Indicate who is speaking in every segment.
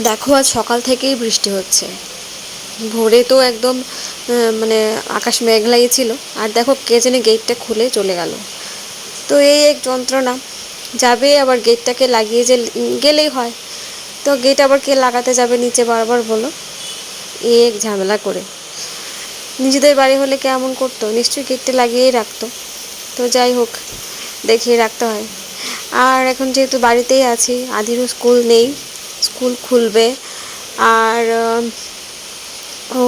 Speaker 1: দেখো আজ সকাল থেকেই বৃষ্টি হচ্ছে। ভোরে তো একদম মানে আকাশ মেঘলাই ছিল। আর দেখো কে জানে গেটটা খুলে চলে গেল। তো এই এক যন্ত্রণা। যাবে আবার গেটটাকে লাগিয়ে যে গেলেই হয়। তো গেট আবার কে লাগাতে যাবে নিচে বারবার বলো। এই এক ঝামেলা করে। নিজেদের বাড়ি হলে কেমন করতো? নিশ্চয়ই গেটটা লাগিয়েই রাখতো। তো যাই হোক, দেখিয়ে রাখতে হয়। আর এখন যেহেতু বাড়িতেই আছি, আদিরও স্কুল নেই। স্কুল খুলবে। আর ও,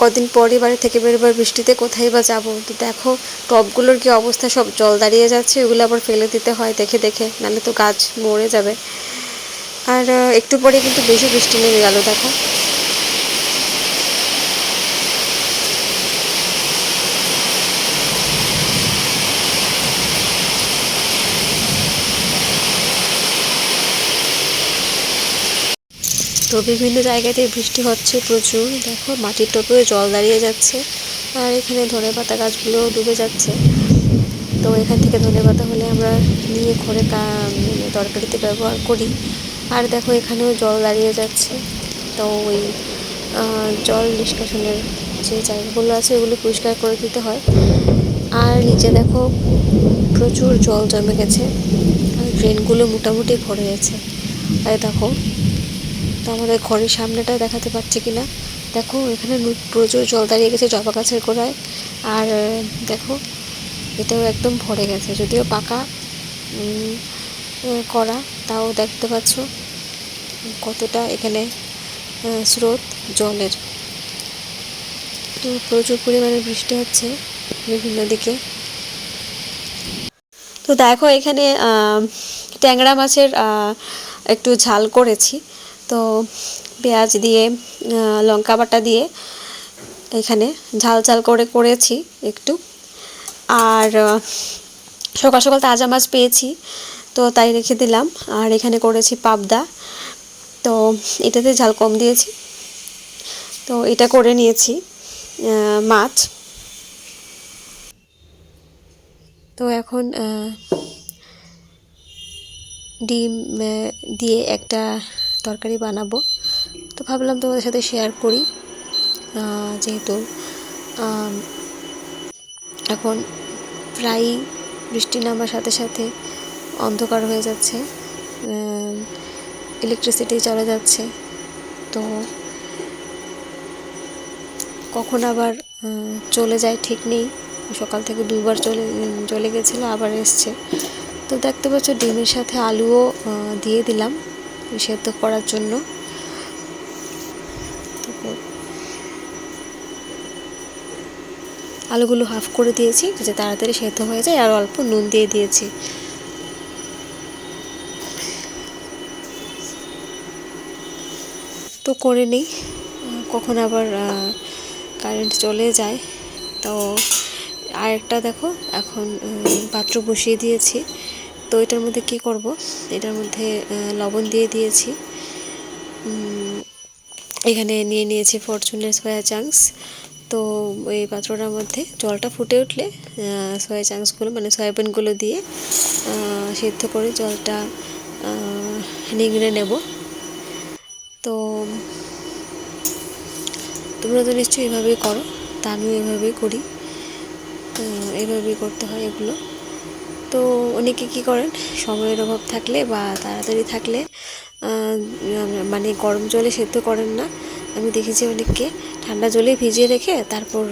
Speaker 1: কদিন পরে বাড়ি থেকে বেরোবার বৃষ্টিতে কোথায় বা যাব? তো দেখো টবগুলোর কি অবস্থা? সব জল দাঁড়িয়ে যাচ্ছে ওগুলো আবার ফেলে দিতে হয়, দেখে দেখে, নাহলে তো গাছ মরে যাবে। আর একটু পরে কিন্তু বেশি বৃষ্টি নেমে গেল, দেখো। তো বিভিন্ন জায়গাতে বৃষ্টি হচ্ছে প্রচুর। দেখো, মাটির টপেও জল দাঁড়িয়ে যাচ্ছে। আর এখানে ধনে পাতা গাছগুলো ডুবে যাচ্ছে। তো এখান থেকে ধনে পাতা হলে আমরা নিয়ে ঘরে মানে তরকারিতে ব্যবহার করি। আর দেখো, এখানেও জল দাঁড়িয়ে যাচ্ছে। তো ওই জল নিষ্কাশনের যে জায়গাগুলো আছে, ওগুলো পরিষ্কার করে দিতে হয়। আর নিচে দেখো, প্রচুর জল জমে গেছে। আর ড্রেনগুলো মোটামুটি ভরে গেছে। আর দেখো তো আমাদের ঘরের সামনেটা দেখাতে পাচ্ছি কিনা। দেখো, এখানে প্রচুর জল দাঁড়িয়ে গেছে জবা গাছের গোড়ায়। আর, দেখো, এটাও একদম ভরে গেছে, যদিও পাকা করা তাও দেখতে পাচ্ছ কতটা এখানে স্রোত জলের। তো প্রচুর পরিমাণে বৃষ্টি হচ্ছে বিভিন্ন দিকে। তো দেখো, এখানে ট্যাংরা মাছের একটু ঝাল করেছি। তো পেঁয়াজ দিয়ে লঙ্কা বাটা দিয়ে এখানে ঝাল ঝাল করে করেছি একটু। আর সকাল সকাল তাজা মাছ পেয়েছি, তো তাই রেখে দিলাম। আর এখানে করেছি পাবদা, তো এটাতে ঝাল কম দিয়েছি। তো এটা করে নিয়েছি মাছ। তো এখন ডিম দিয়ে একটা তরকারি বানাবো। তো ভাবলাম তোমাদের সাথে শেয়ার করি। যেহেতু এখন প্রায় বৃষ্টি নামার সাথে সাথে অন্ধকার হয়ে যাচ্ছে। ইলেকট্রিসিটি চলে যাচ্ছে। তো কখন আবার চলে যায় ঠিক নেই। সকাল থেকে দুবার চলে চলে গেছিল, আবার এসছে। তো দেখতে পাচ্ছ, ডিমের সাথে আলুও দিয়ে দিলাম। সেদ্ধ করার জন্য। আলুগুলো হাফ করে দিয়েছি, যাতে তাড়াতাড়ি সেদ্ধ হয়ে যায়, আর অল্প নুন দিয়ে দিয়েছি। তো করে নিই। কখন আবার কারেন্ট চলে যায়। তো আরেকটা দেখো, এখন পাত্র বসিয়ে দিয়েছি। তো এটার মধ্যে কি করব? এটার মধ্যে লবণ দিয়ে দিয়েছি। এখানে নিয়ে নিয়েছি ফরচুনের সয়া চাংস তো এই পাত্রটার মধ্যে জলটা ফুটে উঠলে সয়া চাংসগুলো মানে সয়াবিনগুলো দিয়ে সিদ্ধ করে জলটা নিংড়ে নেব। তো তোমরা তো নিশ্চয়ই এভাবেই করো, তা আমিও এভাবেই করি। এভাবেই করতে হয় এগুলো। তো অনেকে কী করেন? সময়ের অভাব থাকলে বা তাড়াতাড়ি থাকলে মানে গরম জলে সেদ্ধ করেন না। আমি দেখেছি অনেককে ঠান্ডা জলে ভিজিয়ে রেখে তারপর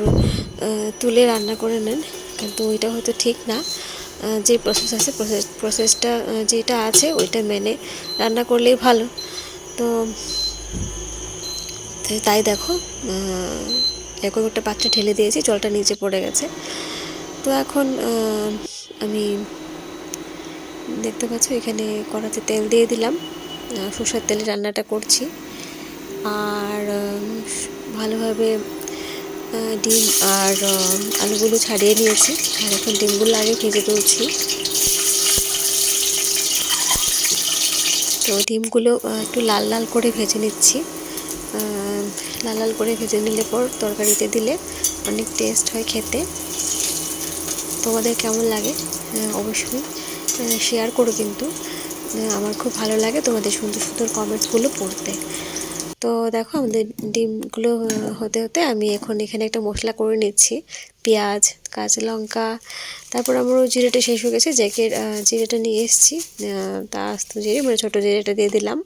Speaker 1: তুলে রান্না করে নেন। কিন্তু ওইটা হয়তো ঠিক না। যে প্রসেস আছে প্রসেস প্রসেসটা যেটা আছে ওইটা মেনে রান্না করলেই ভালো। তো তাই দেখো এরকম একটা পাত্রে ঢেলে দিয়েছি, জলটা নিচে পড়ে গেছে। তো এখন আমি দেখতে পাচ্ছ এখানে কড়াতে তেল দিয়ে দিলাম। সর্ষের তেলে রান্নাটা করছি। আর ভালোভাবে ডিম আর আলুগুলো ছাড়িয়ে নিয়েছি। আর এখন ডিমগুলো আগে ভেজে তুলছি। তো ডিমগুলো একটু লাল লাল করে ভেজে নিচ্ছি। লাল লাল করে ভেজে নিলে পর তরকারিতে দিলে অনেক টেস্ট হয় খেতে। তোমাদের কেমন লাগে? আহ, অবশ্যই। শেয়ার করো কিন্তু। আমার খুব ভালো লাগে তোমাদের সুন্দর সুন্দর কমেন্টসগুলো পড়তে। তো দেখো আমাদের ডিমগুলো হতে হতে আমি এখন এখানে একটা মশলা করে নিচ্ছি। পেঁয়াজ, কাঁচা লঙ্কা, তারপর আমারও জিরেটা শেষ হয়ে গেছে জ্যাকের জিরেটা নিয়ে এসেছি। তা আস্ত জিরে মানে ছোটো জিরেটা দিয়ে দিলাম।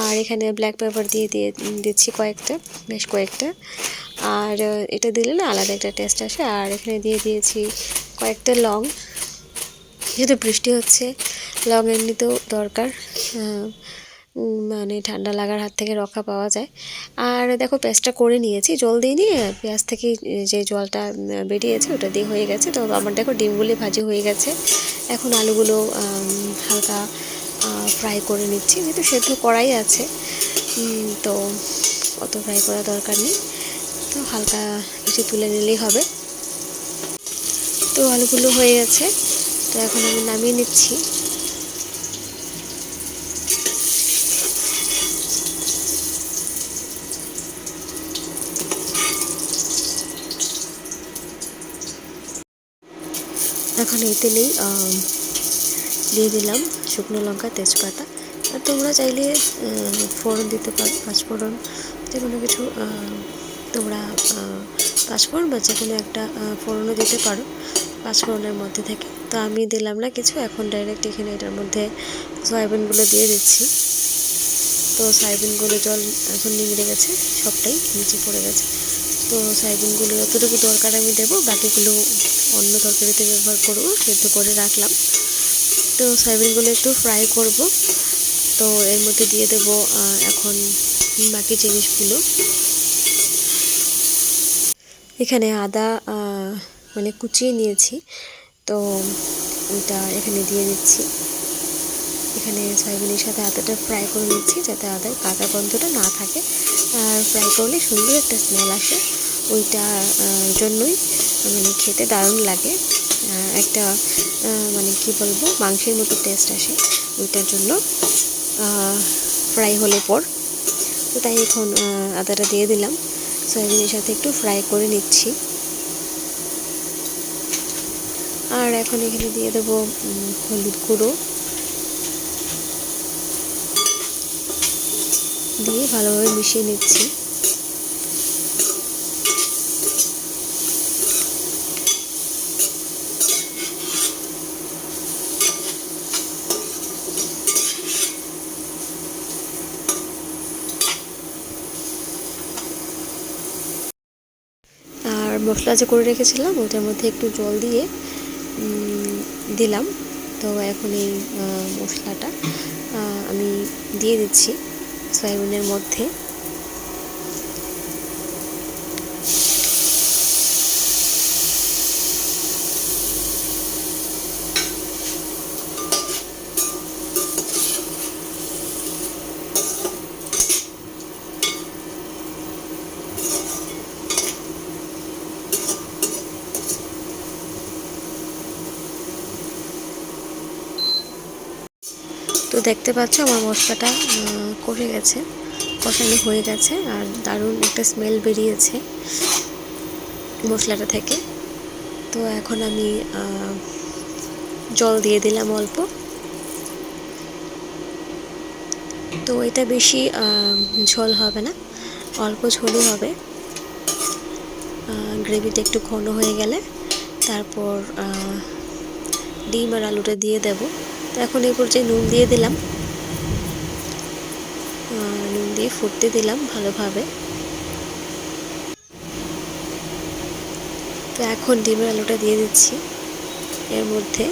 Speaker 1: আর এখানে ব্ল্যাক পেপার দিয়ে দিয়ে দিচ্ছি কয়েকটা, বেশ কয়েকটা। আর এটা দিলে না আলাদা একটা টেস্ট আসে। আর এখানে দিয়ে দিয়েছি কয়েকটা লং। যেহেতু বৃষ্টি হচ্ছে, লং এমনিতেও দরকার মানে ঠান্ডা লাগার হাত থেকে রক্ষা পাওয়া যায়। আর দেখো পেঁয়াজটা করে নিয়েছি, জল দিয়ে নিয়ে পেঁয়াজ থেকে যে জলটা বেরিয়েছে ওটা দিয়ে হয়ে গেছে। তো আমার দেখো ডিমগুলি ভাজি হয়ে গেছে। এখন আলুগুলো হালকা ফ্রাই করে নিচ্ছি, যেহেতু সেদ্ধ করাই আছে। তো অত ফ্রাই করা দরকার নেই। তো হালকা কিছু তুলে নিলেই হবে। তো আলুগুলো হয়ে গেছে। তো এখন আমি নামিয়ে নিচ্ছি। এখন এই তেলেই দিয়ে দিলাম শুকনো লঙ্কা, তেজপাতা। আর তোমরা চাইলে ফোড়ন দিতে পারো, পাঁচফোড়ন, যে কোনো কিছু তোমরা পাঁচফোড়ন বা যে কোনো একটা ফোড়নও দিতে পারো পাঁচফোড়নের মধ্যে থেকে। তো আমি দিলাম না কিছু, এখন ডাইরেক্ট এখানে এটার মধ্যে সয়াবিনগুলো দিয়ে দিচ্ছি। তো সয়াবিনগুলো জল এখন নিংড়ে গেছে, সবটাই নিচে পড়ে গেছে। তো সয়াবিনগুলো যতটুকু দরকার আমি দেবো, বাকিগুলো অন্য তরকারিতে ব্যবহার করব, সেদ্ধ করে রাখলাম। তো সয়াবিনগুলো একটু ফ্রাই করব। তো এর মধ্যে দিয়ে দেব এখন বাকি জিনিসগুলো। এখানে আদা মানে কুচিয়ে নিয়েছি। তো ওইটা এখানে দিয়ে দিচ্ছি। এখানে সয়াবিনের সাথে আদাটা ফ্রাই করে নিচ্ছি যাতে আদার কাঁচা গন্ধটা না থাকে। আর ফ্রাই করলে সুন্দর একটা স্মেল আসে। ওইটা জন্যই মানে খেতে দারুণ লাগে। একটা মানে কি বলব, মাংসের মতো টেস্ট আসে। ওইটার জন্য ফ্রাই হলে পর। তো তাই এখন আদাটা দিয়ে দিলাম। সয়াবিনের সাথে একটু ফ্রাই করে নিচ্ছি। আর এখন এখানে দিয়ে দেবো হলুদ গুঁড়ো। দিয়ে ভালোভাবে মিশিয়ে নিচ্ছি আর মশলা যে করে রেখেছিলাম, ওটার মধ্যে একটু জল দিয়ে দিলাম। তো এখন এই মশলাটা আমি দিয়ে দিচ্ছি, সয়াবিনের মধ্যে। তো দেখতে পাচ্ছ আমার মশলাটা করে গেছে, কষানো হয়ে গেছে, আর দারুণ একটা স্মেল বেরিয়েছে মশলাটা থেকে। তো এখন আমি জল দিয়ে দিলাম অল্প। তো এটা বেশি ঝোল হবে না, অল্প ঝোলই হবে। গ্রেভিটা একটু ঘন হয়ে গেলে তারপর ডিম আর আলুটা দিয়ে দেব। এখন এই পর্যায়ে নুন দিয়ে দিলাম। নুন দিয়ে ফুটতে দিলাম ভালোভাবে। তো এখন ডিমের আলুটা দিয়ে দিচ্ছি এর মধ্যে।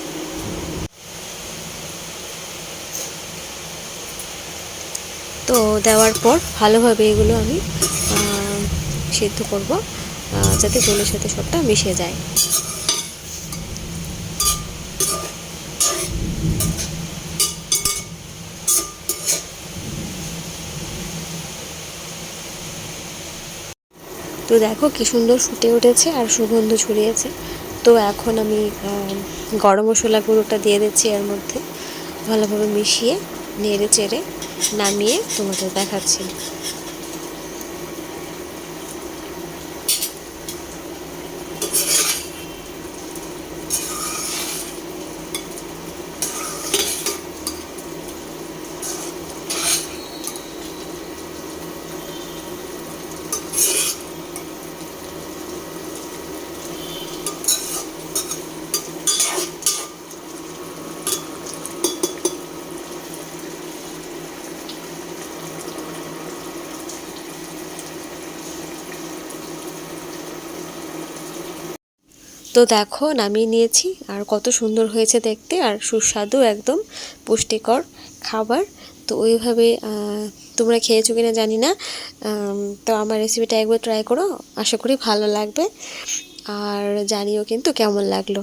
Speaker 1: তো দেওয়ার পর ভালোভাবে এগুলো আমি সিদ্ধ করব যাতে জলের সাথে সবটা মিশে যায়। তো দেখো কি সুন্দর ফুটে উঠেছে আর সুগন্ধ ছড়িয়েছে। তো এখন আমি গরম মশলা গুঁড়োটা দিয়ে দিচ্ছি এর মধ্যে। ভালোভাবে মিশিয়ে, নেড়ে চেড়ে নামিয়ে তোমাদের দেখাচ্ছি। you তো দেখো, নামিয়ে নিয়েছি। আর কত সুন্দর হয়েছে দেখতে। আর সুস্বাদু একদম পুষ্টিকর খাবার। তো ওইভাবে তোমরা খেয়েছো কিনা জানি না। তো আমার রেসিপিটা একবার ট্রাই করো। আশা করি ভালো লাগবে। আর জানিও কিন্তু কেমন লাগল।